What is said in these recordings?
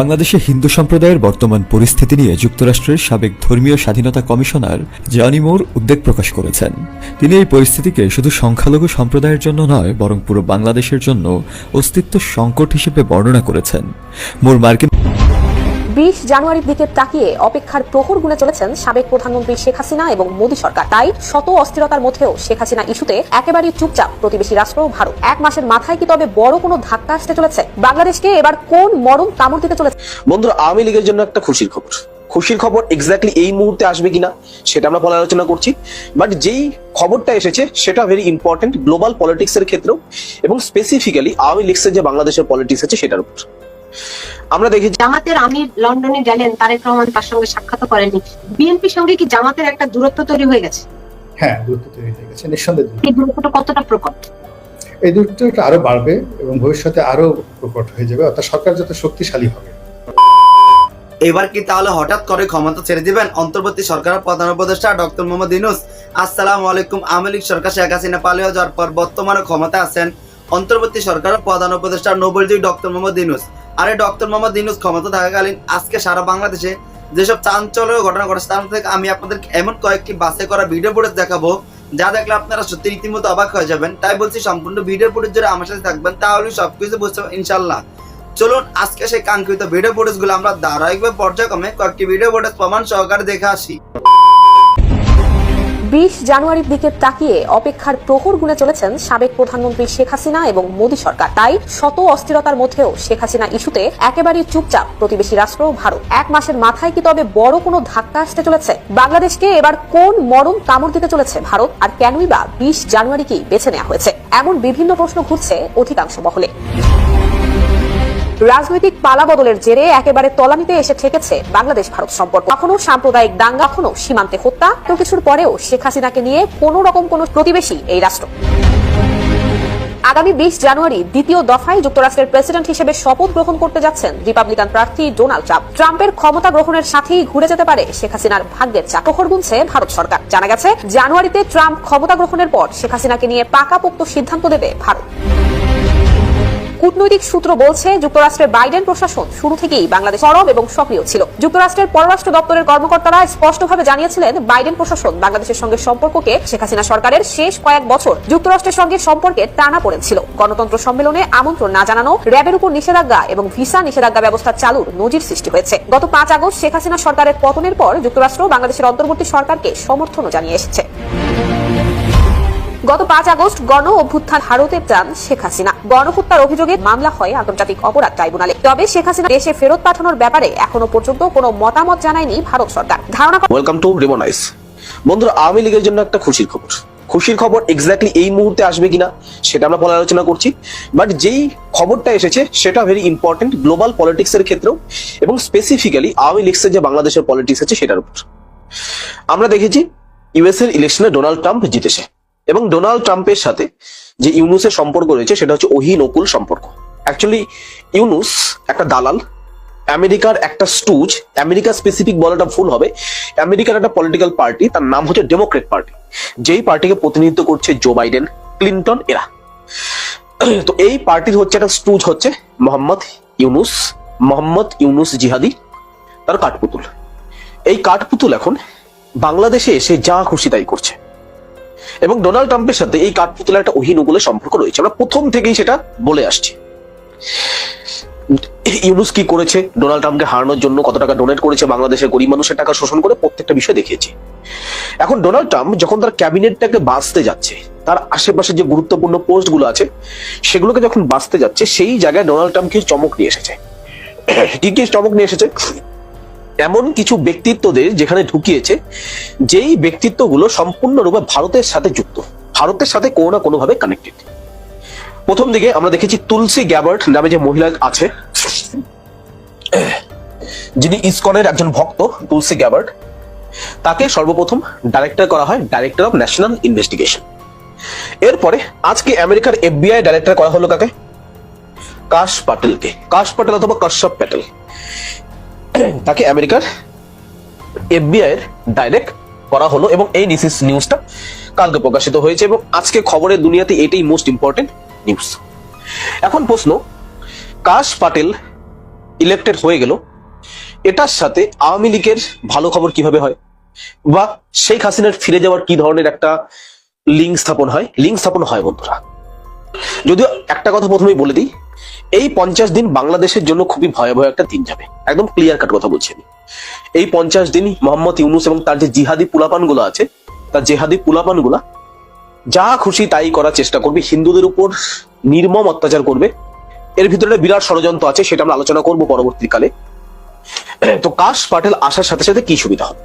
বাংলাদেশে হিন্দু সম্প্রদায়ের বর্তমান পরিস্থিতি নিয়ে যুক্তরাষ্ট্রের সাবেক ধর্মীয় স্বাধীনতা কমিশনার জানি মোর উদ্বেগ প্রকাশ করেছেন। তিনি এই পরিস্থিতিকে শুধু সংখ্যালঘু সম্প্রদায়ের জন্য নয়, বরং পুরো বাংলাদেশের জন্য অস্তিত্ব সংকট হিসেবে বর্ণনা করেছেন। মোর মার্কিন বিশ জানুয়ারির দিকে তাকিয়ে অপেক্ষার প্রহর গুনে চলেছেন সাবেক প্রধানমন্ত্রী শেখ হাসিনা এবং মোদী সরকার। তাই শত অস্থিরতার মধ্যেও শেখ হাসিনা ইস্যুতে একেবারেই চুপচাপ প্রতিবেশী রাষ্ট্র ভারত। এক মাসের মাথায় কি তবে বড় কোনো ধাক্কা আসতে চলেছে? বাংলাদেশকে এবার কোন মরণ কামড় দিতে চলেছে? বন্ধুরা, আওয়ামী লীগের জন্য একটা খুশির খবর। খুশির খবর এক্স্যাক্টলি এই মুহূর্তে আসবে কিনা, সেটা আমরা পরে আলোচনা করছি। বাট যেই খবরটা এসেছে, সেটা ভেরি ইম্পর্টেন্ট গ্লোবাল পলিটিক্স এর ক্ষেত্রেও এবং স্পেসিফিক্যালি আওয়ামী লীগসের যে বাংলাদেশের পলিটিক্স আছে, সেটার উপর। আমরা দেখেছি জামাতের আমির লন্ডনে গেলেন তারেক রহমান তার সঙ্গে সাক্ষাৎ করেননি। বিএনপির সঙ্গে কি জামাতের একটা দূরত্ব তৈরি হয়ে গেছে? হ্যাঁ দূরত্ব তৈরি হয়ে গেছে নিঃসন্দেহে এই দূরত্বটা কতটা প্রকট? এই দূরত্বটা আরও বাড়বে এবং ভবিষ্যতে আরও প্রকট হয়ে যাবে অর্থাৎ সরকার যত শক্তিশালী হবে। এবার কি তাহলে হঠাৎ করে ক্ষমতা ছেড়ে দিবেন অন্তর্বর্তী সরকারের প্রধান উপদেষ্টা ডক্টর মোহাম্মদ ইউনুস? আসসালামু আলাইকুম আওয়ামী লীগ সরকার শেখ হাসিনা পালিয়ে যাওয়ার পর বর্তমানে ক্ষমতা আছেন অন্তর্বর্তী সরকারের প্রধান উপদেষ্টা নোবেলজয়ী ডক্টর মোহাম্মদ ইউনুস। আর এই ডক্টর মোহাম্মদ ইউনুস ক্ষমতা থাকাকালীন আজকে সারা বাংলাদেশে যেসব চাঞ্চল্য ঘটনা ঘটেছে, তার থেকে আমি আপনাদের এমন কয়েকটি বাসে করা ভিডিও ফুটেজ দেখাবো, যা দেখলে আপনারা সত্যি রীতিমতো অবাক হয়ে যাবেন। তাই বলছি সম্পূর্ণ ভিডিও ফুটেজ জুড়ে আমার সাথে থাকবেন তাহলে সবকিছু বুঝতে পারবেন ইনশাল্লাহ চলুন, আজকে সেই কাঙ্ক্ষিত ভিডিও ফুটেজগুলো আমরা ধারাবাহিকভাবে পর্যায়ক্রমে কয়েকটি ভিডিও ফুটেজ প্রমাণ সহকারে দেখে আসি। বিশ জানুয়ারির দিকে তাকিয়ে অপেক্ষার প্রহর গুনে চলেছেন সাবেক প্রধানমন্ত্রী শেখ হাসিনা এবং মোদী সরকার। তাই শত অস্থিরতার মধ্যেও শেখ হাসিনা ইস্যুতে একেবারেই চুপচাপ প্রতিবেশী রাষ্ট্র, ভারত। এক মাসের মাথায় কি তবে বড় কোনো ধাক্কা আসতে চলেছে? বাংলাদেশকে এবার কোন মরণ কামড় দিতে চলেছে ভারত? আর কেনই বা বিশ জানুয়ারিকেই বেছে নেওয়া হয়েছে? এমন বিভিন্ন প্রশ্ন ঘুরছে অধিকাংশ মহলে। রাজনৈতিক পালা বদলের জেরে একেবারে তলানিতে এসে ঠেকেছে বাংলাদেশ ভারত সম্পর্ক। কখনো সাম্প্রদায়িক দাঙ্গা কখনো সীমান্তে হত্যা, তো কিছুর পরেও শেখ হাসিনাকে নিয়ে কোন রকম কোন প্রতিবেশী এই রাষ্ট্র। আগামী বিশ জানুয়ারি দ্বিতীয় দফায় যুক্তরাষ্ট্রের প্রেসিডেন্ট হিসেবে শপথ গ্রহণ করতে যাচ্ছেন রিপাবলিকান প্রার্থী ডোনাল্ড ট্রাম্প। ট্রাম্পের ক্ষমতা গ্রহণের সাথেই ঘুরে যেতে পারে শেখ হাসিনার ভাগ্যের চা প্রহর গুনছে ভারত সরকার। জানা গেছে, জানুয়ারিতে ট্রাম্প ক্ষমতা গ্রহণের পর শেখ হাসিনাকে নিয়ে পাকাপোক্ত সিদ্ধান্ত দেবে ভারত। কূটনৈতিক সূত্র বলছে, যুক্তরাষ্ট্রের বাইডেন প্রশাসন শুরু থেকেই বাংলাদেশ সরব এবং সক্রিয় ছিল। যুক্তরাষ্ট্রের পররাষ্ট্র দপ্তরের কর্মকর্তারা স্পষ্টভাবে জানিয়েছিলেন, বাইডেন প্রশাসন বাংলাদেশের সঙ্গে সম্পর্ককে শেখ হাসিনা সরকারের শেষ কয়েক বছর যুক্তরাষ্ট্রের সঙ্গে সম্পর্কে টানা পড়েছিল। গণতন্ত্র সম্মেলনে আমন্ত্রণ না জানানো, র্যাবের উপর নিষেধাজ্ঞা এবং ভিসা নিষেধাজ্ঞা ব্যবস্থা চালুর নজির সৃষ্টি হয়েছে। গত পাঁচ আগস্ট শেখ হাসিনা সরকারের পতনের পর যুক্তরাষ্ট্র বাংলাদেশের অন্তর্বর্তী সরকারকে সমর্থনও জানিয়ে এসেছে। গত পাঁচ আগস্ট গণ অভ্যুত্থান ভারতে যান শেখ হাসিনা। গণহত্যার অভিযোগে মামলা হয় আন্তর্জাতিক অপরাধ ট্রাইব্যুনালে। তবে শেখ হাসিনা দেশে ফেরত পাঠানোর ব্যাপারে এখনও পর্যন্ত কোনো মতামত জানায়নি ভারত সরকার। ধারণা ওয়েলকাম টু রিমোনাইস বন্ধুরা, আওয়ামী লীগের জন্য একটা খুশির খবর। খুশির খবর এক্স্যাক্টলি এই মুহূর্তে আসবে কিনা সেটা আমরা পরে আলোচনা করছি। বাট যেই খবরটা এসেছে, সেটা ভেরি ইম্পর্টেন্ট গ্লোবাল পলিটিক্স এর ক্ষেত্রেও এবং স্পেসিফিক্যালি আওয়ামী লীগসের যে বাংলাদেশের পলিটিক্স আছে সেটার উপর। আমরা দেখেছি ইউএস এর ইলেকশনে ডোনাল্ড ট্রাম্প জিতেছে। এবং ডোনাল্ড ট্রাম্পের সাথে যে ইউনুসের সম্পর্ক রয়েছে, সেটা হচ্ছে ওহি নকুল সম্পর্ক। অ্যাকচুয়ালি ইউনুস একটা দালাল, আমেরিকার একটা স্টুজ, আমেরিকা স্পেসিফিক বলাটা ভুল হবে, আমেরিকার একটা পলিটিক্যাল পার্টি তার নাম হচ্ছে ডেমোক্রেট পার্টি যেই পার্টিকে প্রতিনিধিত্ব করছে জো বাইডেন ক্লিন্টন এরা। তো এই পার্টির হচ্ছে একটা স্টুজ হচ্ছে মোহাম্মদ ইউনুস মোহাম্মদ ইউনুস জিহাদি, তার কাঠপুতুল। এই কাঠপুতুল এখন বাংলাদেশে এসে যা খুশি তাই করছে। এবং ডোনাল্ড ট্রাম্পের সাথে এই কাঠপুতুলের একটা অহিনুকুলের সম্পর্ক রয়েছে। আমরা প্রথম থেকেই সেটা বলে আসছি। ইউনুস কি করেছে? ডোনাল্ড ট্রাম্পকে হারানোর জন্য কত টাকা ডোনেট করেছে? বাংলাদেশের গরিব মানুষের টাকা শোষণ করে প্রত্যেকটা বিষয় দেখিয়েছি। এখন ডোনাল্ড ট্রাম্প যখন তার ক্যাবিনেটটাকে বাঁচতে যাচ্ছে, তার আশেপাশে যে গুরুত্বপূর্ণ পোস্টগুলো আছে, সেগুলোকে যখন বাঁচতে যাচ্ছে, সেই জায়গায় ডোনাল্ড ট্রাম্প কিছু চমক নিয়ে এসেছে। কি কি চমক নিয়ে এসেছে? এমন কিছু ব্যক্তিত্বদের যেখানে ঢুকিয়েছে, যেই ব্যক্তিত্বগুলো সম্পূর্ণরূপে ভারতের সাথে যুক্ত। ভারতের সাথে কোনো না কোনো ভাবে কানেক্টেড প্রথম দিকে আমরা দেখেছি তুলসী গ্যাবার্ট নামে যে মহিলা আছে, যিনি ইসকনের একজন ভক্ত, তুলসী গ্যাবার্ট। তাকে সর্বপ্রথম ডাইরেক্টর করা হয় ডাইরেক্টর অফ ন্যাশনাল ইনভেস্টিগেশন এরপরে আজকে আমেরিকার এফবিআই ডাইরেক্টর করা হলো কাকে? কাশ পাটেলকে। কাশ পাটেল অথবা কশ্যপ প্যাটেল। তাকে আমেরিকার এফবিআই এর ডাইরেক্ট করা হলো এবং এই নিসিস নিউজটা কালকে প্রকাশিত হয়েছে এবং আজকে খবরের দুনিয়াতে এটাই মোস্ট ইম্পর্টেন্ট নিউজ এখন প্রশ্ন, কাশ পাটেল ইলেক্টেড হয়ে গেল, এটার সাথে আওয়ামী লীগের ভালো খবর কীভাবে হয়? বা শেখ হাসিনার ফিরে যাওয়ার কি ধরনের একটা লিঙ্ক স্থাপন হয়? লিঙ্ক স্থাপন হয় বন্ধুরা। যদিও একটা কথা প্রথমেই বলে দিই, এই পঞ্চাশ দিন বাংলাদেশের জন্য খুবই ভয়াবহ একটা দিন যাবে। একদম ক্লিয়ার কাট কথা বলছি আমি। এই পঞ্চাশ দিন মোহাম্মদ ইউনুস এবং তার যে জিহাদি পুলাপানগুলো আছে, তার জেহাদি পুলাপানগুলা যা খুশি তাই করার চেষ্টা করবে, হিন্দুদের উপর নির্মম অত্যাচার করবে। এর ভিতরে বিরাট ষড়যন্ত্র আছে, সেটা আমরা আলোচনা করব পরবর্তীকালে। তো কাশ পাটেল আসার সাথে সাথে কি সুবিধা হবে?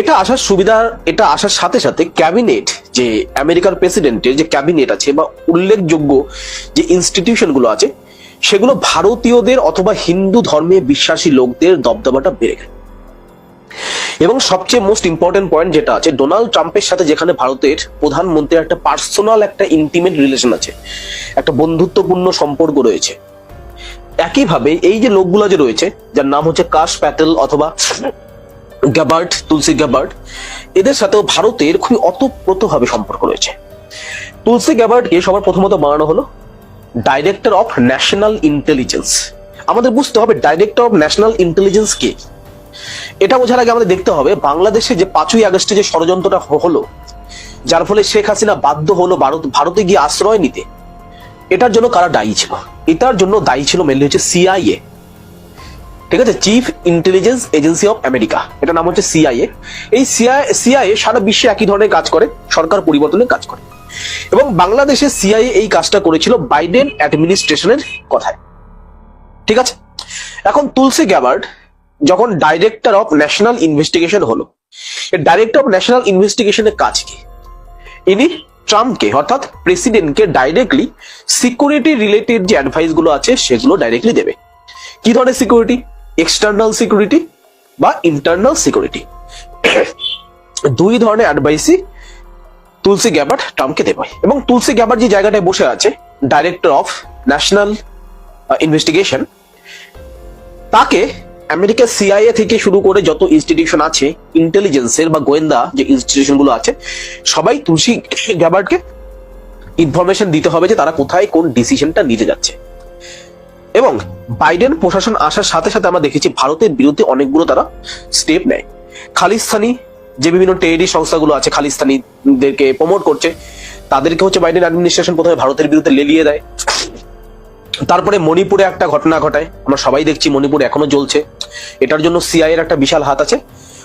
এটা আসার সুবিধা, এটা আসার সাথে সাথে ক্যাবিনেট, যে আমেরিকার প্রেসিডেন্টের যে ক্যাবিনেট আছে বা উল্লেখযোগ্য যে ইনস্টিটিউশনগুলো আছে, সেগুলো ভারতীয়দের অথবা হিন্দু ধর্মে বিশ্বাসী লোকদের দবদবাটা বেড়ে গেল। এবং সবচেয়ে মোস্ট ইম্পর্টেন্ট পয়েন্ট যেটা আছে ডোনাল্ড ট্রাম্পের সাথে যেখানে ভারতের প্রধানমন্ত্রীর একটা পার্সোনাল একটা ইন্টিমেট রিলেশন আছে, একটা বন্ধুত্বপূর্ণ সম্পর্ক রয়েছে। একইভাবে এই যে লোকগুলো যে রয়েছে, যার নাম হচ্ছে কাশ প্যাটেল অথবা গ্যাবার্ট তুলসী গ্যাবার্ট এদের সাথেও ভারতের খুবই অতপ্রতভাবে সম্পর্ক রয়েছে। তুলসী গ্যাবার্টকে সবার প্রথমত বানানো হলো ডাইরেক্টর অফ ন্যাশনাল ইন্টেলিজেন্স আমাদের বুঝতে হবে ডাইরেক্টর অফ ন্যাশনাল ইন্টেলিজেন্স কে। এটা বোঝার আগে আমাদের দেখতে হবে বাংলাদেশে যে পাঁচই আগস্টে যে ষড়যন্ত্রটা হলো, যার ফলে শেখ হাসিনা বাধ্য হলো ভারত, ভারতে গিয়ে আশ্রয় নিতে। এটার জন্য কারা দায়ী ছিল? এটার জন্য দায়ী ছিল মেনলি হচ্ছে সিআইএ ঠিক আছে? Chief intelligence agency of America এটা নাম হচ্ছে সিআইএ এই সিআইএ সারা বিশ্বে একই ধরনের কাজ করে, সরকার পরিবর্তনের কাজ করে। এবং বাংলাদেশে সিআইএ এই কাজটা করেছিল বাইডেন অ্যাডমিনিস্ট্রেশনের কথায়। ঠিক আছে? এখন তুলসী গ্যাবার্ড যখন ডাইরেক্টর অফ ন্যাশনাল ইনভেস্টিগেশন হলো ডাইরেক্টর অফ ন্যাশনাল ইনভেস্টিগেশনের কাজ কি? ইনি ট্রাম্পকে অর্থাৎ প্রেসিডেন্টকে ডাইরেক্টলি সিকিউরিটি রিলেটেড যে অ্যাডভাইসগুলো আছে, সেগুলো ডাইরেক্টলি দেবে। কি ধরনের সিকিউরিটি এক্সটার্নাল সিকিউরিটি বা ইন্টারনাল সিকিউরিটি দুই ধরনের অ্যাডভাইসই তুলসী গ্যাবার্ট ট্রাম্পকে দেবে। এবং তুলসী গ্যাবার্ট যে জায়গাটায় বসে আছে ডাইরেক্টর অফ ন্যাশনাল ইনভেস্টিগেশন তাকে আমেরিকার সিআইএ থেকে শুরু করে যত ইনস্টিটিউশন আছে ইন্টেলিজেন্সের বা গোয়েন্দা যে ইনস্টিটিউশনগুলো আছে, সবাই তুলসী গ্যাবার্টকে ইনফরমেশন দিতে হবে যে তারা কোথায় কোন ডিসিশনটা নিতে যাচ্ছে। এবং বাইডেন প্রশাসন আসার সাথে সাথে আমরা দেখেছি ভারতের বিরুদ্ধে অনেকগুলো তারা স্টেপ নেয়। খালিস্তানি যে বিভিন্ন টেরি সংস্থাগুলো আছে, খালিস্তানিদেরকে প্রমোট করছে, তাদেরকে হচ্ছে বাইডেন অ্যাডমিনিস্ট্রেশন প্রথমে ভারতের বিরুদ্ধে লেলিয়ে দেয়। তারপরে মণিপুরে একটা ঘটনা ঘটায়, আমরা সবাই দেখছি মণিপুর এখনও জ্বলছে। এটার জন্য সিআই এর একটা বিশাল হাত আছে।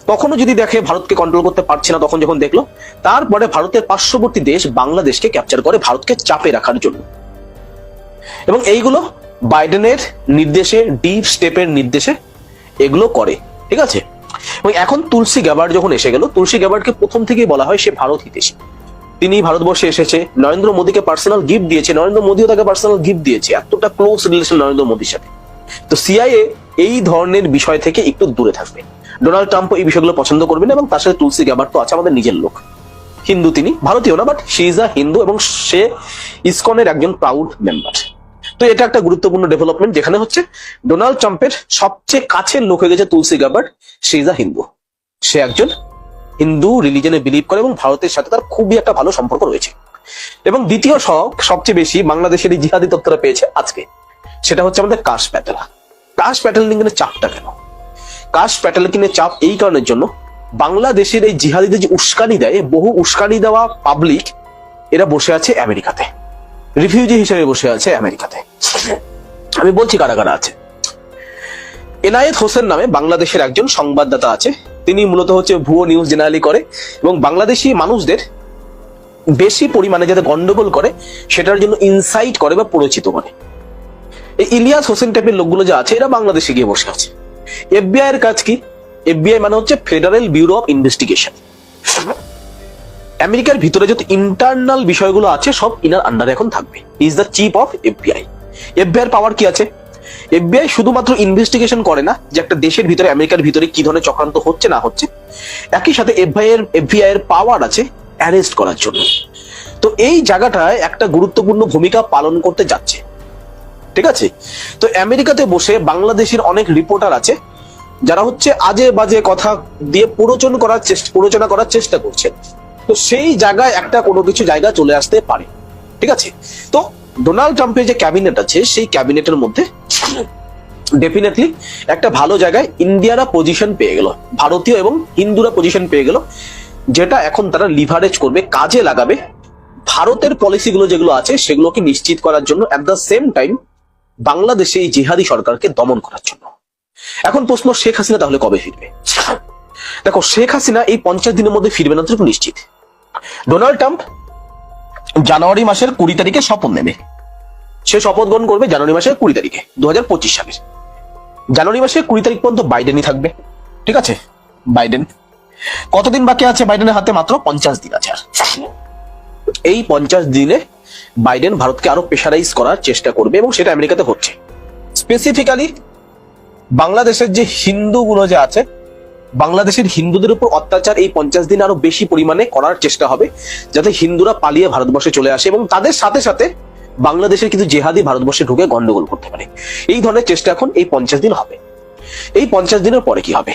তখনও যদি দেখে ভারতকে কন্ট্রোল করতে পারছে না, তখন যখন দেখল, তারপরে ভারতের পার্শ্ববর্তী দেশ বাংলাদেশকে ক্যাপচার করে ভারতকে চাপে রাখার জন্য। এবং এইগুলো বাইডেনের নির্দেশে ডিপ স্টেপের নির্দেশে এগুলো করে, ঠিক আছে? এবং এখন তুলসী গ্যাবার্ড যখন এসে গেল, তুলসী গ্যাবার্ডকে প্রথম থেকেই বলা হয় সে ভারত হিতেশী। তিনি ভারতবর্ষে এসেছে, নরেন্দ্র মোদীকে পার্সোনাল গিফট দিয়েছে, নরেন্দ্র মোদীও তাকে পার্সোনাল গিফট দিয়েছে, এতটা ক্লোজ রিলেশন নরেন্দ্র মোদীর সাথে। তো সিআইএ এই ধরনের বিষয় থেকে একটু দূরে থাকবে। ডোনাল্ড ট্রাম্প এই বিষয়গুলো পছন্দ করবেন না এবং তার সাথে তুলসী গ্যাবার্ড তো আছে আমাদের নিজের লোক। হিন্দু তিনি, ভারতীয় না but she is a Hindu এবং সে ইসকনের একজন প্রাউড মেম্বার তো এটা একটা গুরুত্বপূর্ণ ডেভেলপমেন্ট যেখানে হচ্ছে ডোনাল্ড ট্রাম্পের সবচেয়ে কাছের লোক হয়ে গেছে তুলসী গ্যাবার্ড সে ইজ আ হিন্দু। সে একজন হিন্দু রিলিজনে বিলিভ করে এবং ভারতের সাথে তার খুবই একটা ভালো সম্পর্ক রয়েছে। এবং দ্বিতীয় শখ সবচেয়ে বেশি বাংলাদেশের এই জিহাদি তত্ত্বরা পেয়েছে আজকে, সেটা হচ্ছে আমাদের কাশ প্যাটেলা। কাশ প্যাটেল কিনে চাপটা কেন? কাশ প্যাটেল কিনে চাপ এই কারণের জন্য বাংলাদেশের এই জিহাদিদের যে উস্কানি দেয়, বহু উস্কানি দেওয়া পাবলিক এরা বসে আছে আমেরিকাতে। রিফিউজি হিসেবে বসে আছে আমেরিকাতে। আমি বলছি কারা কারা আছে। এনায়েত হোসেন নামে বাংলাদেশের একজন সংবাদদাতা আছে। তিনি মূলত হচ্ছে ভুয়ো নিউজ জেনারেলি করে এবং বাংলাদেশি মানুষদের বেশি পরিমাণে যাতে গন্ডগোল করে, সেটার জন্য ইনসাইট করে বা পরিচিত করে। এই ইলিয়াস হোসেন টাইপের লোকগুলো যা আছে, এরা বাংলাদেশে গিয়ে বসে আছে। এফবিআই এর কাজ কি? এফবিআই মানে হচ্ছে ফেডারেল ব্যুরো অফ ইনভেস্টিগেশন আমেরিকার ভিতরে যত ইন্টারনাল বিষয়গুলো আছে, সব ইনার আন্ডারে এখন থাকবে। Is the chief of FBI FBI এর পাওয়ার কি আছে? এফবিআই শুধুমাত্র ইনভেস্টিগেশন করে না, যে একটা দেশের ভিতরে, আমেরিকার ভিতরে কি ধরনের চক্রান্ত হচ্ছে, না হচ্ছে। একই সাথে এফবিআই এর এফবিআই এর পাওয়ার আছে অ্যারেস্ট করার জন্য। তো এই জায়গাটায় একটা গুরুত্বপূর্ণ ভূমিকা পালন করতে যাচ্ছে। ঠিক আছে? তো আমেরিকাতে বসে বাংলাদেশের অনেক রিপোর্টার আছে, যারা হচ্ছে আজে বাজে কথা দিয়ে প্ররোচন করার চেষ্টা প্ররোচনা করার চেষ্টা করছে তো সেই জায়গায় একটা কোনো কিছু জায়গা চলে আসতে পারে। ঠিক আছে? তো ডোনাল্ড ট্রাম্পের যে ক্যাবিনেট আছে, সেই ক্যাবিনেটের মধ্যে ডেফিনেটলি একটা ভালো জায়গায় ইন্ডিয়ারা পজিশন পেয়ে গেল, ভারতীয় এবং হিন্দুরা পজিশন পেয়ে গেল, যেটা এখন তারা লিভারেজ করবে, কাজে লাগাবে। ভারতের পলিসিগুলো যেগুলো আছে, সেগুলোকে নিশ্চিত করার জন্য অ্যাট দ্য সেম টাইম বাংলাদেশে এই জিহাদি সরকারকে দমন করার জন্য। এখন প্রশ্ন, শেখ হাসিনা তাহলে কবে ফিরবে? দেখো, শেখ হাসিনা এই পঞ্চাশ দিনের মধ্যে ফিরবে না, তো নিশ্চিত। ডোনাল্ড ট্রাম্প জানুয়ারি মাসের কুড়ি তারিখে শপথ নেবে। সে শপথ গ্রহণ করবে জানুয়ারি মাসের কুড়ি তারিখে দু হাজার পঁচিশ সালের। জানুয়ারি মাসের কুড়ি তারিখ পর্যন্ত বাইডেনই থাকবে, ঠিক আছে? বাইডেন। কতদিন বাকি আছে বাইডেনের হাতে? মাত্র পঞ্চাশ দিন আছে আর। এই পঞ্চাশ দিনে বাইডেন ভারতকে আরও প্রেশারাইজ করার চেষ্টা করবে এবং সেটা আমেরিকাতে হচ্ছে। স্পেসিফিক্যালি বাংলাদেশের যে হিন্দুগুলো যে আছে বাংলাদেশের হিন্দুদের উপর অত্যাচার এই পঞ্চাশ দিন আরও বেশি পরিমাণে করার চেষ্টা হবে, যাতে হিন্দুরা পালিয়ে ভারতবর্ষে চলে আসে এবং তাদের সাথে সাথে বাংলাদেশের কিন্তু জেহাদি ভারতবর্ষে ঢুকে গন্ডগোল করতে পারে। এই ধরনের চেষ্টা এখন এই পঞ্চাশ দিন হবে। এই পঞ্চাশ দিনের পরে কি হবে?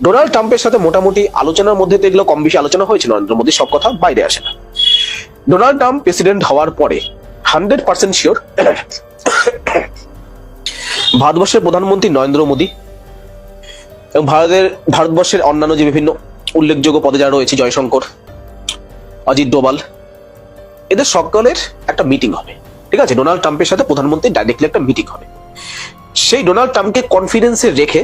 ডোনাল্ড ট্রাম্পের সাথে মোটামুটি আলোচনার মধ্যে তো এগুলো কম বেশি আলোচনা হয়েছে নরেন্দ্র মোদী সব কথা বাইরে আসে না। ডোনাল্ড ট্রাম্প প্রেসিডেন্ট হওয়ার পরে হান্ড্রেড পার্সেন্ট শিওর ভারতবর্ষের প্রধানমন্ত্রী নরেন্দ্র মোদী এবং ভারতের, ভারতবর্ষের অন্যান্য যে বিভিন্ন উল্লেখযোগ্য পদে যারা রয়েছে, জয়শঙ্কর, অজিত ডোবাল এদের সকলের একটা মিটিং হবে। ঠিক আছে? ডোনাল্ড ট্রাম্পের সাথে প্রধানমন্ত্রী ডাইরেক্টলি একটা মিটিং হবে। সেই ডোনাল্ড ট্রাম্পকে কনফিডেন্সে রেখে,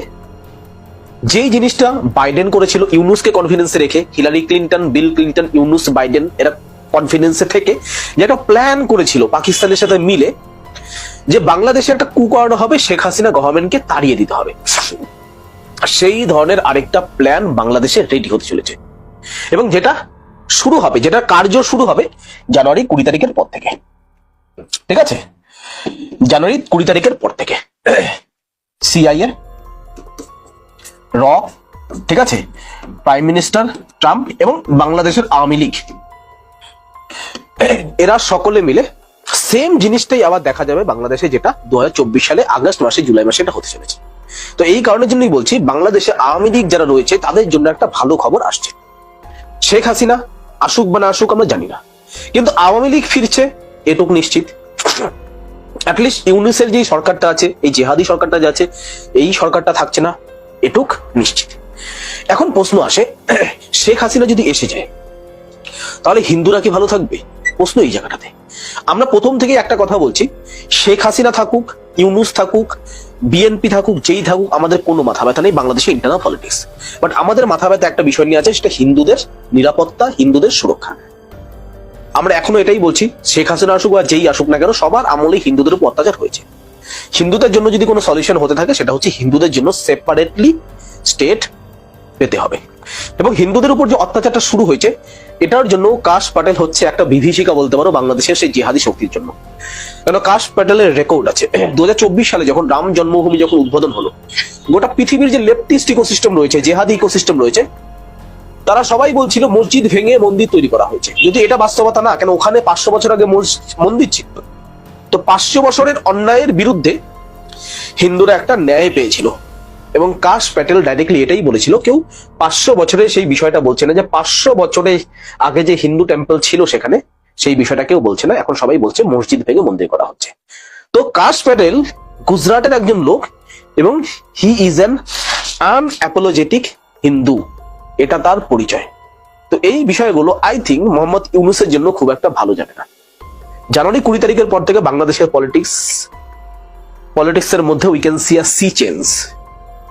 যেই জিনিসটা বাইডেন করেছিল, ইউনুসকে কনফিডেন্সে রেখে, Hillary Clinton, Bill Clinton, Yunus, Biden, এরা কনফিডেন্সে থেকে যে একটা প্ল্যান করেছিল পাকিস্তানের সাথে মিলে, যে বাংলাদেশে একটা কু হবে, শেখ হাসিনা গভর্নমেন্টকে তাড়িয়ে দিতে হবে। সেই ধরনের আরেকটা প্ল্যান বাংলাদেশে রেডি হতে চলেছে। এবং যেটা শুরু হবে, যেটা কার্য শুরু হবে জানুয়ারি কুড়ি তারিখের পর থেকে। ঠিক আছে? জানুয়ারি কুড়ি তারিখের পর থেকে। সিআইএ র, ঠিক আছে? প্রাইম মিনিস্টার ট্রাম্প এবং বাংলাদেশের আওয়ামী লীগ। এরা সকলে মিলে সেম জিনিসটাই আবার দেখা যাবে বাংলাদেশে যেটা দু হাজার চব্বিশ সালে আগস্ট মাসে, জুলাই মাসে এটা হতে চলেছে। তো এই কারণের জন্যই বলছি, বাংলাদেশে আওয়ামী লীগ যারা রয়েছে, তাদের জন্য একটা ভালো খবর আসছে। শেখ হাসিনা আসুক বা না আসুক, আমরা জানি না। কিন্তু আওয়ামী লীগ ফিরছে, এটুক নিশ্চিত। অ্যাটলিস্ট ইউনিসের যে সরকারটা আছে, এই জেহাদি সরকারটা যে আছে, এই সরকারটা থাকছে না, এটুক নিশ্চিত। এখন প্রশ্ন আসে, শেখ হাসিনা যদি এসে যায়, তাহলে হিন্দুরা কি ভালো থাকবে? প্রশ্ন এই জায়গাটাতে। আমরা প্রথম থেকে একটা কথা বলছি, শেখ হাসিনা থাকুক, ইউনুস থাকুক, বিএনপি থাকুক, যেই থাকুক, আমাদের কোনো মাথা ব্যথা নেই, বাংলাদেশে ইন্টারনাল পলিটিক্স বাট আমাদের মাথা ব্যথা একটা বিষয় নিয়ে আছে, সেটা হিন্দুদের নিরাপত্তা, হিন্দুদের সুরক্ষা। আমরা এখনও এটাই বলছি, শেখ হাসিনা আসুক বা যেই আসুক না কেন, সবার আমলে হিন্দুদের উপর অত্যাচার হয়েছে। হিন্দুদের জন্য যদি কোনো সলিউশন হতে থাকে, সেটা হচ্ছে হিন্দুদের জন্য সেপারেটলি স্টেট পেতে হবে। এবং হিন্দুদের উপর যে অত্যাচারটা শুরু হয়েছে, এটার জন্য কাশ প্যাটেল হচ্ছে একটা বিভীষিকা বলতে পারো বাংলাদেশের সেই জিহাদি শক্তির জন্য। কেন কাশ প্যাটেলের রেকর্ড আছে। দু সালে যখন রাম জন্মভূমি যখন উদ্বোধন হলো, গোটা পৃথিবীর যে লেফটিস্ট ইকোসিস্টেম রয়েছে, জেহাদি ইকোসিস্টেম রয়েছে, তারা সবাই বলছিল মসজিদ ভেঙে মন্দির তৈরি করা হয়েছে। যদি এটা বাস্তবতা না, কেন ওখানে পাঁচশো বছর আগে মন্দির ছিল? তো পাঁচশো বছরের অন্যায়ের বিরুদ্ধে হিন্দুরা একটা ন্যায় পেয়েছিল। এবং কাশ প্যাটেল ডাইরেক্টলি এটাই বলেছিল, কেউ পাঁচশো বছরের সেই বিষয়টা বলছে না যে পাঁচশো বছরে আগে যে হিন্দু টেম্পল ছিল সেখানে, সেই বিষয়টা কেউ বলছে না। এখন সবাই বলছে মসজিদ ভেঙে মন্দির করা হচ্ছে। তো কাশ প্যাটেল গুজরাটের একজন লোক এবং he is an unapologetic Hindu. এটা তার পরিচয়। তো এই বিষয়গুলো আই থিঙ্ক মোহাম্মদ ইউনুসের জন্য খুব একটা ভালো যাবে না। জানুয়ারি কুড়ি তারিখের পর থেকে বাংলাদেশের পলিটিক্স পলিটিক্স এর মধ্যে we can see a see change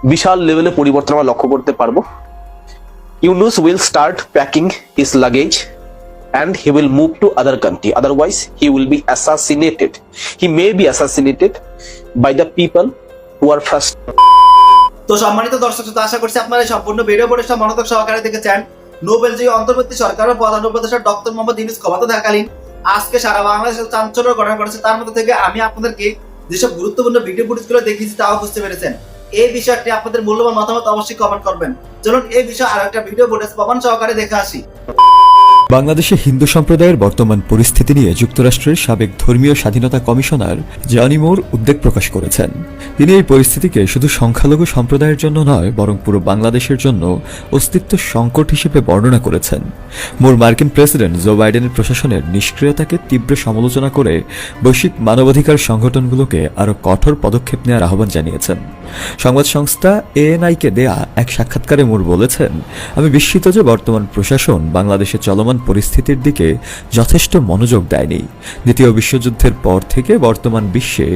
বিশাল লেভেলে পরিবর্তন আমরা লক্ষ্য করতে পারব। Yunus will start packing his luggage and he will move to other country. Otherwise, he will be assassinated. He may be assassinated by the people who are first. তো সম্মানিত দর্শক শ্রোতা, আশা করছি আপনারা সম্পূর্ণ ভিডিও পরিষ্ঠা মনোযোগ সহকারে দেখেছেন। নোবেল যে অন্তর্বর্তী সরকারের প্রধান উপদেষ্টা ডক্টর মোহাম্মদ ইউনুস ক্ষমতা থাকালীন আজকে সারা বাংলাদেশে চাঞ্চল্য ঘটনা করেছে তার মধ্যে থেকে আমি আপনাদেরকে যেসব গুরুত্বপূর্ণ ভিডিও ফুটেজগুলো দেখিয়েছি, তাও বুঝতে পেরেছেন। এই বিষয়টি আপনাদের মূল্যবান মতামত অবশ্যই কমেন্ট করবেন। চলুন এই বিষয়ে আর একটা ভিডিও ফুটেজ পবন সহকারে দেখে আসি। বাংলাদেশে হিন্দু সম্প্রদায়ের বর্তমান পরিস্থিতি নিয়ে যুক্তরাষ্ট্রের সাবেক ধর্মীয় স্বাধীনতা কমিশনার জনি মোর উদ্বেগ প্রকাশ করেছেন। তিনি এই পরিস্থিতিকে শুধু সংখ্যালঘু সম্প্রদায়ের জন্য নয়, বরং পুরো বাংলাদেশের জন্য অস্তিত্ব সংকট হিসেবে বর্ণনা করেছেন। মোর মার্কিন প্রেসিডেন্ট জো বাইডেনের প্রশাসনের নিষ্ক্রিয়তাকে তীব্র সমালোচনা করে বৈশ্বিক মানবাধিকার সংগঠনগুলোকে আরও কঠোর পদক্ষেপ নেওয়ার আহ্বান জানিয়েছেন। সংবাদ সংস্থা এএনআইকে দেয়া এক সাক্ষাৎকারে মোর বলেছেন, আমি বিস্মিত যে বর্তমান প্রশাসন বাংলাদেশে চলমান পরিস্থিতির দিকে যথেষ্ট মনোযোগ দেয়নি। দ্বিতীয় বিশ্বযুদ্ধের পর থেকে বর্তমান বিশ্বে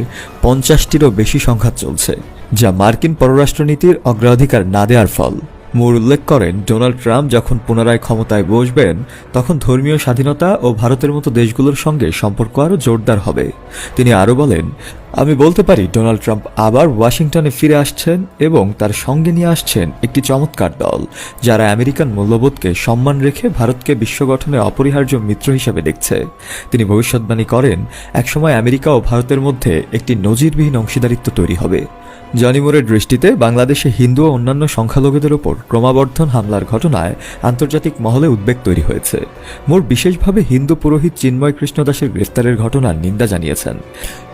পঞ্চাশটিরও বেশি সংঘাত চলছে, যা মার্কিন পররাষ্ট্রনীতির অগ্রাধিকার না দেওয়ার ফল। মুর উল্লেখ করেন, ডোনাল্ড ট্রাম্প যখন পুনরায় ক্ষমতায় বসবেন, তখন ধর্মীয় স্বাধীনতা ও ভারতের মতো দেশগুলোর সঙ্গে সম্পর্ক আরও জোরদার হবে। তিনি আরও বলেন, আমি বলতে পারি, ডোনাল্ড ট্রাম্প আবার ওয়াশিংটনে ফিরে আসছেন এবং তার সঙ্গে নিয়ে আসছেন একটি চমৎকার দল, যারা আমেরিকান মূল্যবোধকে সম্মান রেখে ভারতকে বিশ্ব গঠনে অপরিহার্য মিত্র হিসেবে দেখছে। তিনি ভবিষ্যৎবাণী করেন, একসময় আমেরিকা ও ভারতের মধ্যে একটি নজিরবিহীন অংশীদারিত্ব তৈরি হবে। জনিমুরের দৃষ্টিতে বাংলাদেশে হিন্দু ও অন্যান্য সংখ্যালঘুদের ওপর ক্রমবর্ধন হামলার ঘটনায় আন্তর্জাতিক মহলে উদ্বেগ তৈরি হয়েছে। মোর বিশেষভাবে হিন্দু পুরোহিত চিন্ময় কৃষ্ণ দাসের গ্রেফতারের ঘটনার নিন্দা জানিয়েছেন।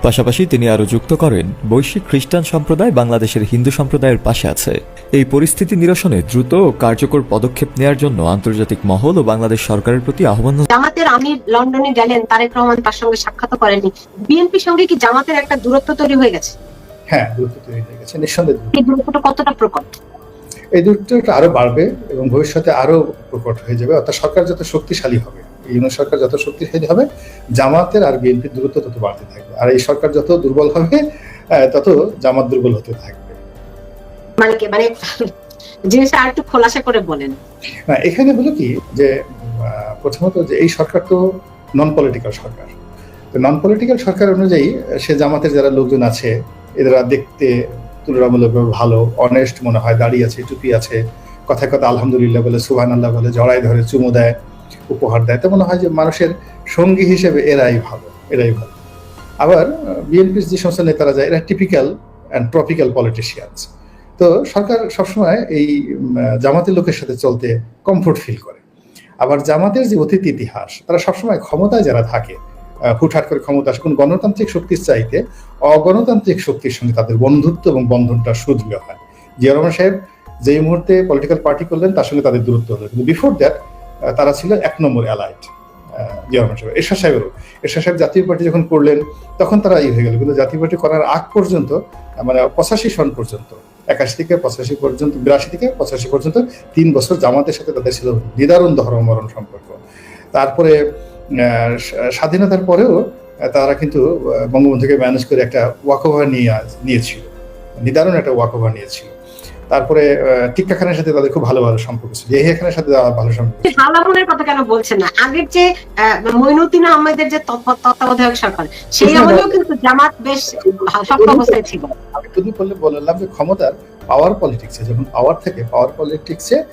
পাশাপাশি তিনি আরও যুক্ত করেন, বৈশ্বিক খ্রিস্টান সম্প্রদায় বাংলাদেশের হিন্দু সম্প্রদায়ের পাশে আছে। এই পরিস্থিতি নিরসনে দ্রুত কার্যকর পদক্ষেপ নেওয়ার জন্য আন্তর্জাতিক মহল ও বাংলাদেশ সরকারের প্রতি আহ্বান জামাতের আমির লন্ডনে গেলেন, তারেক রহমান তার সঙ্গে সাক্ষাৎ করেনি বিএনপির সঙ্গে কি জামাতের একটা দূরত্ব তৈরি হয়ে গেছে? হ্যাঁ দূরত্ব তৈরি হয়ে গেছে। নিঃসন্দেহে। এই দূরত্বটা কতটা প্রকট? এই দূরত্বটা আরও বাড়বে এবং ভবিষ্যতে আরও প্রকট হয়ে যাবে। অর্থাৎ সরকার যত শক্তিশালী হবে ইউনিয়ন সরকার যত শক্তিশালী হবে জামাতের আর বিএনপির দূরত্ব তত বাড়তে থাকবে। আর এই সরকার যত দুর্বল হবে তত জামাত দুর্বল হতে থাকবে। মানে মানে জিনিসটা আর একটু খোলাসা করে বলেন। না এখানে হলো কি যে আহ, প্রথমত যে এই সরকার তো নন পলিটিক্যাল সরকার। তো নন পলিটিক্যাল সরকার অনুযায়ী সে জামাতের যারা লোকজন আছে এরা দেখতে তুলনামূলকভাবে ভালো অনেস্ট মনে হয়, দাঁড়িয়ে আছে, টুপি আছে। কথায় কথা আলহামদুলিল্লাহ বলে সুহান আল্লাহ বলে, জড়াই ধরে, চুমু দেয়, উপহার দেয়। তো মনে হয় যে মানুষের সঙ্গী হিসেবে এরাই ভালো এরাই ভালো। আবার বিএনপির যে সমস্ত নেতারা যায়, এরা টিপিক্যাল অ্যান্ড ট্রপিক্যাল পলিটিশিয়ানস তো সরকার সবসময় এই জামাতের লোকের সাথে চলতে কমফোর্ট ফিল করে। আবার জামাতের যে অতীত ইতিহাস, তারা সবসময় ক্ষমতায় যারা থাকে হুটহাট করে ক্ষমতা কোন গণতান্ত্রিক শক্তির চাইতে অগণতান্ত্রিক শক্তির সঙ্গে তাদের বন্ধুত্ব এবং বন্ধনটা সুদৃঢ় হয়। জিয়া রহমান সাহেব যেই মুহূর্তে পলিটিক্যাল পার্টি করলেন, তার সঙ্গে তাদের দূরত্ব হলো। কিন্তু বিফোর দ্যাট তারা ছিল এক নম্বর অ্যালাইট জিয়া রহমান সাহেব। এরশাদ সাহেবেরও। এরশাদ সাহেব জাতীয় পার্টি যখন করলেন, তখন তারা ইয়ে হয়ে গেল। কিন্তু জাতীয় পার্টি করার আগ পর্যন্ত মানে পঁচাশি সন পর্যন্ত, একাশি থেকে পঁচাশি পর্যন্ত, বিরাশি থেকে পঁচাশি পর্যন্ত তিন বছর জামাতের সাথে তাদের ছিল নিদারুণ ধর্মমরণ সম্পর্ক। তারপরে স্বাধীনতার পরেও তারা কিন্তু বঙ্গবন্ধুকে ম্যানেজ করে একটা ওয়াকওভার নিয়ে নিয়েছিল। নিদারুণ একটা ওয়াকওভার নিয়েছিল। তারপরে টিক্কা খানের সাথে তাদের খুব ভালো ভালো সম্পর্ক ছিল। এহিয়া খানের সাথে ভালো সম্পর্ক ছিল। কথা কেন বলছেন না? আগের যে আহ, মঈনুদ্দিন আহমেদের যে তত্ত্বাবধায়ক সরকার সেই আমলেও কিন্তু জামাত বেশ শক্ত অবস্থায় ছিল। আমি যদি বললে বললাম যে ক্ষমতার পাওয়ার পলিটিক্সে যখন পাওয়ার থেকে পাওয়ার পলিটিক্সে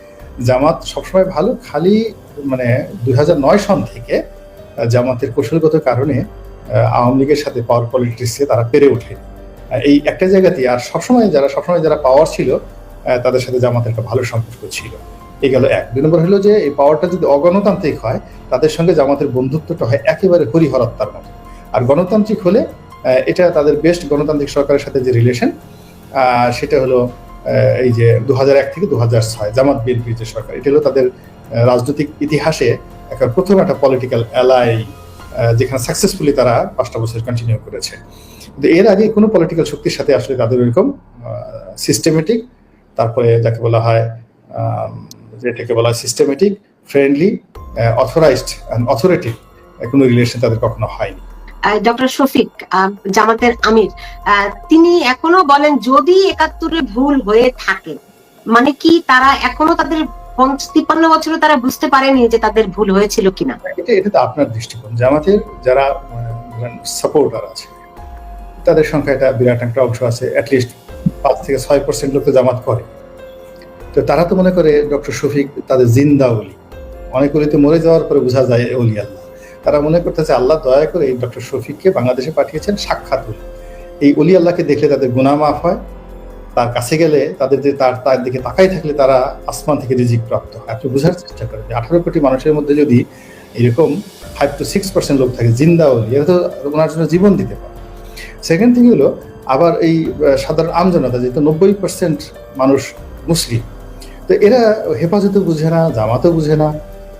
জামাত সবসময় ভালো। খালি মানে দুই হাজার নয় সন থেকে জামাতের কৌশলগত কারণে আওয়ামী লীগের সাথে পাওয়ার পলিটিক্সে তারা পেরে ওঠে। এই একটা জায়গাতেই, আর সবসময় যারা সবসময় যারা পাওয়ার ছিল তাদের সাথে জামাতের একটা ভালো সম্পর্ক ছিল। এই গেল এক। দুই নম্বর হলো যে, এই পাওয়ারটা যদি অগণতান্ত্রিক হয়, তাদের সঙ্গে জামাতের বন্ধুত্বটা হয় একেবারে হরিহরত্তার মতো। আর গণতান্ত্রিক হলে এটা তাদের বেস্ট গণতান্ত্রিক সরকারের সাথে যে রিলেশন সেটা হলো এই যে দু থেকে দু জামাত বিএনপির যে সরকার, এটা হলো তাদের রাজনৈতিক ইতিহাসে একটা প্রথম একটা পলিটিক্যাল অ্যালাই যেখানে সাকসেসফুলি তারা পাঁচটা বছর কন্টিনিউ করেছে। কিন্তু এর আগে কোনো পলিটিক্যাল শক্তির সাথে আসলে তাদের ওইরকম সিস্টেমেটিক তারপরে যাকে বলা হয় যেটাকে বলা হয় systematic friendly authorized and authority কোনো রিলেশন তাদের কখনো হয়নি। ডক্টর শফিক জামাতের আমির তিনি এখনও বলেন যদি একাত্তরে ভুল হয়ে থাকে মানে কি তারা এখনও তাদের তিপ্পান্ন বছরে তারা বুঝতে পারেনি যে তাদের ভুল হয়েছিল কিনা। এটা তো আপনার দৃষ্টিকোণ। জামাতের যারা সাপোর্টার আছে, তাদের সংখ্যা এটা বিরাট একটা অংশ আছে অ্যাটলিস্ট পাঁচ থেকে ছয় পার্সেন্ট লোক জামাত করে। তো তারা তো মনে করে ডক্টর শফিক তাদের জিন্দা অলি। অনেক অলিতে মরে যাওয়ার পরে বোঝা যায় অলি আল্লাহ। তারা মনে করতেছে আল্লাহ দয়া করে এই ডক্টর শফিককে বাংলাদেশে পাঠিয়েছেন সাক্ষাৎ এই অলি আল্লাহকে দেখলে তাদের গুনাহ মাফ হয় তার কাছে গেলে তাদের যে তার তার দিকে তাকাই থাকলে তারা আসমান থেকে রিজিক প্রাপ্ত হয়। আপনি বোঝার চেষ্টা করেন যে আঠারো কোটি মানুষের মধ্যে যদি এরকম ফাইভ টু সিক্স পার্সেন্ট লোক থাকে জিন্দাওলি এরা তো ওনার জন্য জীবন দিতে পারে। সেকেন্ড থিং হলো, আবার এই সাধারণ আমজনতা, যেহেতু নব্বই পার্সেন্ট মানুষ মুসলিম, তো এরা হেফাজতও বুঝে না, জামাতও বুঝে না,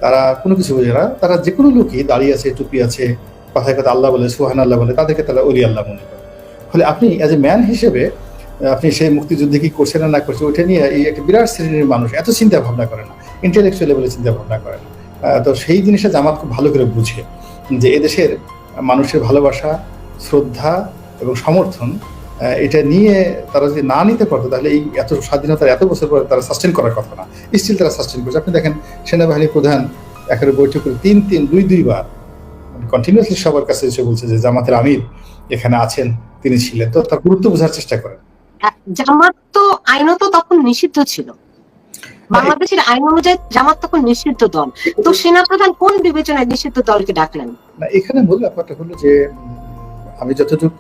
তারা কোনো কিছু বুঝে না। তারা যে কোনো লোকই দাঁড়িয়ে আছে, টুপি আছে, কথায় কথা আল্লাহ বলে সুহান আল্লাহ বলে, তাদেরকে তারা অলি আল্লাহ মনে করে। ফলে আপনি অ্যাজ এ ম্যান হিসেবে আপনি সেই মুক্তিযুদ্ধে কি করছেন না না করছেন, ওইটা নিয়ে এই একটা বিরাট শ্রেণির মানুষ এত চিন্তা ভাবনা করে না ইন্টেলেকচুয়াল লেভেলে চিন্তা ভাবনা করে না। তো সেই জিনিসটা জামাত খুব ভালো করে বুঝে যে এদেশের মানুষের ভালোবাসা, শ্রদ্ধা এবং সমর্থন এটা নিয়ে তারা যদি না নিতে পারতো, তাহলে এই এত স্বাধীনতার এত বছর পরে তারা সাস্টেন করার কথা না। স্টিল তারা সাস্টেন করছে। আপনি দেখেন সেনাবাহিনী প্রধান একেবারে বৈঠক করে তিন তিন, দুই দুইবার কন্টিনিউসলি সবার কাছে এসে বলছে যে জামাতের আমির এখানে আছেন, তিনি ছিলেন। তো তার গুরুত্ব বোঝার চেষ্টা করেন। জামাত তো আইনত তখন নিষিদ্ধ ছিল। বাংলাদেশের আইন অনুযায়ী জামাত তখন নিষিদ্ধ দল। তো সেনাপ্রধান কোন বিবেচনায় নিষিদ্ধ দলকে ডাকলেন? এখানে মূল ব্যাপারটা হলো যে আমি যতটুকু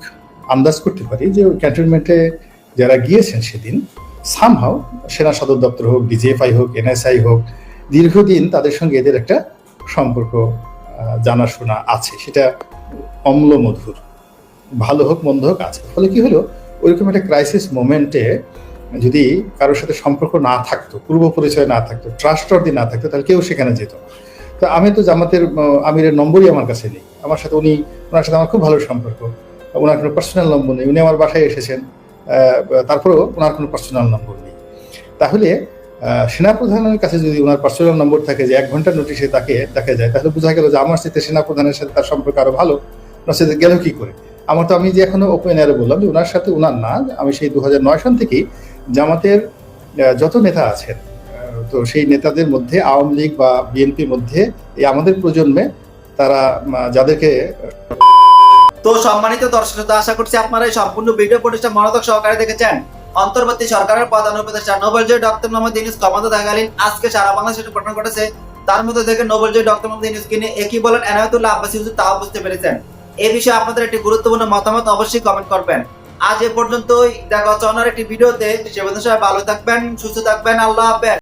আন্দাজ করতে পারি যে ওই ক্যান্টনমেন্টে যারা গিয়েছেন সেদিন সামহাও সেনা সদর দপ্তর হোক ডিজিএফআই হোক এনএসআই হোক দীর্ঘদিন তাদের সঙ্গে এদের একটা সম্পর্ক জানাশোনা আছে। সেটা অম্ল মধুর ভালো হোক মন্দ হোক আছে। ফলে কি হলো ওইরকম একটা ক্রাইসিস মোমেন্টে যদি কারোর সাথে সম্পর্ক না থাকতো, পূর্ব পরিচয় না থাকতো ট্রাস্ট অর্দি না থাকতো, তাহলে কেউ সেখানে যেত। তো আমি তো জামাতের আমিরের নম্বরই আমার কাছে নেই। আমার সাথে উনি, ওনার সাথে আমার খুব ভালো সম্পর্ক। ওনার কোনো পার্সোনাল নম্বর নেই। উনি আমার বাসায় এসেছেন তারপরেও ওনার কোনো পার্সোনাল নম্বর নেই। তাহলে সেনাপ্রধানের কাছে যদি ওনার পার্সোনাল নম্বর থাকে যে এক ঘণ্টার নোটিশে তাকে দেখা যায়, তাহলে বোঝা গেল যে আমার সাথে সেনাপ্রধানের সাথে তার সম্পর্ক আরও ভালো। ওনার সাথে গেল কী করে? আমার তো আমি যে এখনও ওপেন এয়ারে বললাম যে ওনার সাথে ওনার না, আমি সেই দু সন থেকেই জামাতের যত নেতা আছেন তো সেই নেতাদের মধ্যে, আওয়ামী লীগ বা বিএনপির মধ্যে এই আমাদের প্রজন্মে তারা যাদেরকে তো সম্মানিত দর্শক আশা করছি আপনারা এই সম্পূর্ণ ভিডিও প্রতিষ্ঠান মনোযোগ সহকারে দেখেছেন। অন্তর্বর্তী সরকারের প্রধান উপদেষ্টা নোবেলজয়ী ডক্টর মোহাম্মদ ইউনুস ক্ষমতা থাকাকালীন আজকে সারা বাংলাদেশে ঘটনা ঘটেছে। তার মধ্যে থেকে নোবেলজয়ী ডক্টর মোহাম্মদ ইউনুসকে নিয়ে একই বলেন? এনায়তুল্লাহ আব্বাসী তাও বুঝতে পেরেছেন। এই বিষয়ে আপনাদের একটি গুরুত্বপূর্ণ মতামত অবশ্যই কমেন্ট করবেন। আজ এ পর্যন্তই। দেখা হচ্ছে অন্য একটি ভিডিওতে। সে ভালো থাকবেন, সুস্থ থাকবেন। আল্লাহ হাফেজ।